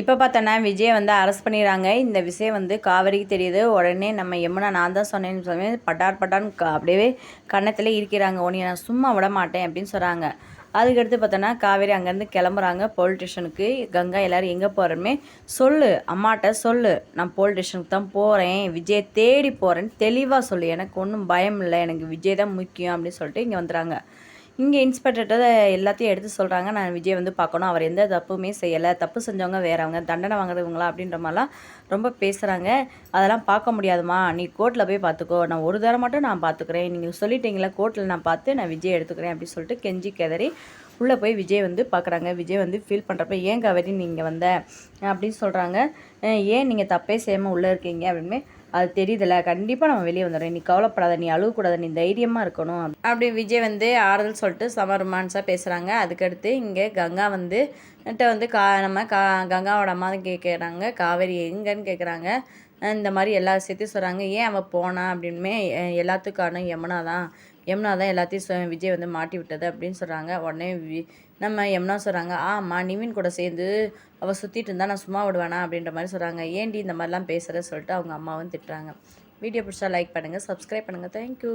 இப்போ பார்த்தோன்னா விஜய் வந்து அரெஸ்ட் பண்ணிடுறாங்க. இந்த விஷயம் வந்து காவேரிக்கு தெரியுது. உடனே நம்ம யமுனா நான் தான் சொன்னேன்னு சொல்லி பட்டார் பட்டான்னு அப்படியே கன்னத்தில் இருக்கிறாங்க. உனியை நான் சும்மா விட மாட்டேன் அப்படின்னு சொல்கிறாங்க அதுக்கடுத்து பார்த்தோன்னா காவேரி அங்கேருந்து கிளம்புறாங்க போலீஸ் ஸ்டேஷனுக்கு கங்கா எல்லோரும் எங்கே போகிறோமே சொல்லு. அம்மாட்ட சொல்லு. நான் போலீஸ் ஸ்டேஷனுக்கு தான் போகிறேன் விஜயை தேடி போகிறேன்னு தெளிவாக சொல்லு. எனக்கு ஒன்றும் பயம் இல்லை. எனக்கு விஜய் தான் முக்கியம் அப்படின்னு சொல்லிட்டு இங்கே வந்துடுறாங்க. இங்கே இன்ஸ்பெக்டர்கிட்ட எல்லாத்தையும் எடுத்து சொல்கிறாங்க நான் விஜய் வந்து பார்க்கணும். அவர் எந்த தப்புமே செய்யலை. தப்பு செஞ்சவங்க வேறவங்க. தண்டனை வாங்குறவங்களா அப்படின்ற மாதிரிலாம் ரொம்ப பேசுகிறாங்க அதெல்லாம் பார்க்க முடியாதுமா நீ கோர்ட்டில் போய் பார்த்துக்கோ. நான் ஒரு தடவை மட்டும் நான் பார்த்துக்கிறேன். நீங்கள் சொல்லிட்டீங்களா கோர்ட்டில் நான் பார்த்து நான் விஜய் எடுத்துக்கிறேன் அப்படின்னு சொல்லிட்டு கெஞ்சி கதறி உள்ளே போய் விஜய் வந்து பார்க்குறாங்க. விஜய் வந்து ஃபீல் பண்ணுறப்ப ஏன் கவரி நீங்கள் வந்த? அப்படின்னு சொல்கிறாங்க ஏன் நீங்கள் தப்பே செய்யாமல் உள்ளே இருக்கீங்க? அப்படின்னு அது தெரியுதுல கண்டிப்பாக நம்ம வெளியே வந்துடுறோம். நீ கவலைப்படாத நீ அழுகக்கூடாது நீ தைரியமாக இருக்கணும். அப்படி விஜய் வந்து ஆறுதல் சொல்லிட்டு செம ரொமான்ஸாக பேசுகிறாங்க அதுக்கடுத்து இங்கே கங்கா வந்து கிட்ட வந்து கா நம்ம கா கங்காவோட அம்மா தான் கேட்குறாங்க காவேரி எங்கன்னு கேட்குறாங்க இந்த மாதிரி எல்லா விஷயத்தையும் சொல்கிறாங்க ஏன் அவள் போனா அப்படின்னுமே எல்லாத்துக்கான யமுனா தான். யமுனா தான் எல்லாத்தையும் விஜய் வந்து மாட்டி விட்டது அப்படின்னு சொல்கிறாங்க உடனே வி- நம்ம யமுனா சொல்கிறாங்க ஆமா நிவின் கூட சேர்ந்து அவள் சுற்றிட்டு இருந்தா நான் சும்மா விடுவேனா அப்படின்ற மாதிரி சொல்கிறாங்க ஏன்டி இந்த மாதிரிலாம் பேசுகிற சொல்லிட்டு அவங்க அம்மாவும் திட்டுறாங்க வீடியோ பிடிச்சா லைக் பண்ணுங்கள் சப்ஸ்கிரைப் பண்ணுங்கள் தேங்க்யூ